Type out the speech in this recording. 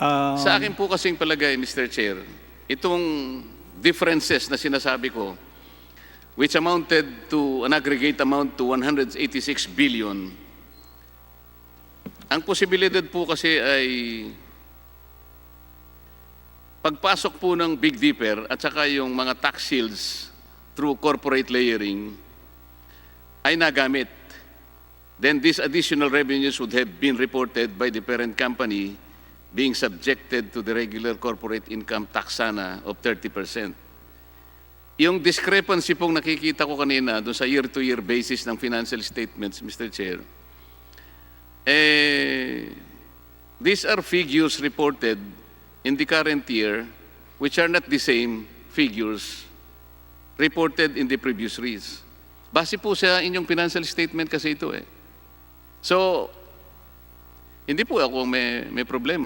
Ah, Sa akin po kasing palagay, Mr. Chair, itong differences na sinasabi ko, which amounted to an aggregate amount to 186 billion, ang posibilidad po kasi ay pagpasok po ng Big Dipper at saka yung mga tax shields through corporate layering ay nagamit. Then these additional revenues would have been reported by the parent company being subjected to the regular corporate income tax sana of 30%. Yung discrepancy pong nakikita ko kanina doon sa year-to-year basis ng financial statements, Mr. Chair, eh, these are figures reported in the current year which are not the same figures reported in the previous years. Base po sa inyong financial statement kasi ito eh. So, hindi po ako may, may problema.